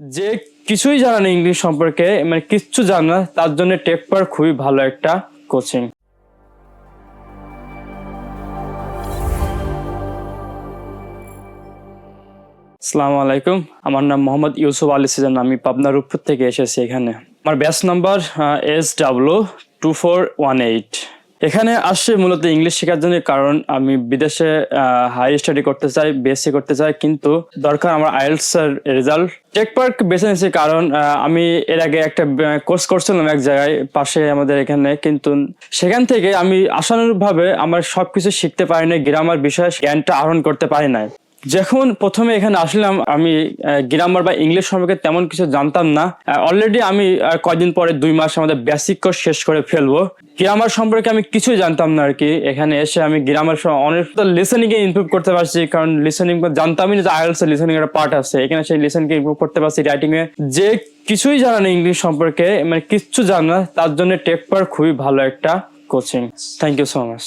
যে কিছুই জানা নেই ইংলিশ সম্পর্কে মানে কিচ্ছু জানা না, তার জন্য টেকপার খুবই ভালো একটা কোচিং আসসালামু আলাইকুম আমার নাম মোহাম্মদ ইউসুফ আলী সিজান আমি পাবনা রূপপুর থেকে এসেছি এখানে। আমার batch number S W two four one eight এখানে আসছে মূলত ইংলিশ শেখার জন্য, কারণ আমি বিদেশে হাই স্টাডি করতে চাই বিএসসি করতে চাই, কিন্তু দরকার আমার আইএলস এর রেজাল্ট টেক পার্ক বেছে নিয়েছি, কারণ আমি এর আগে একটা কোর্স করছিলাম এক জায়গায়, পাশে আমাদের এখানে, কিন্তু সেখান থেকে আমি আশানুরূপভাবে আমার সবকিছু শিখতে পারি না গ্রামার বিষয়ে জ্ঞানটা আহরণ করতে পারি না যখন প্রথমে এখানে আসলাম আমি গ্রামার বা ইংলিশ সম্পর্কে তেমন কিছু জানতাম না। অলরেডি আমি কয়দিন পরে দুই মাস আমাদের বেসিক কোর্স শেষ করে ফেলব। গ্রামার সম্পর্কে আমি কিছুই জানতাম না আর কি এখানে এসে আমি গ্রামার অনেক লিসেনিং এ ইমপ্রুভ করতে পারছি কারণ লিসেনিং জানতামই না যে আইএলস লিসেনিং একটা পার্ট আছে। এখানে সেই লিসেনিংকে ইমপ্রুভ করতে পারছি রাইটিং এ। যে কিছুই জানা নেই ইংলিশ সম্পর্কে মানে কিচ্ছু জানা না, তার জন্য টেকপার খুবই ভালো একটা coaching thank you so much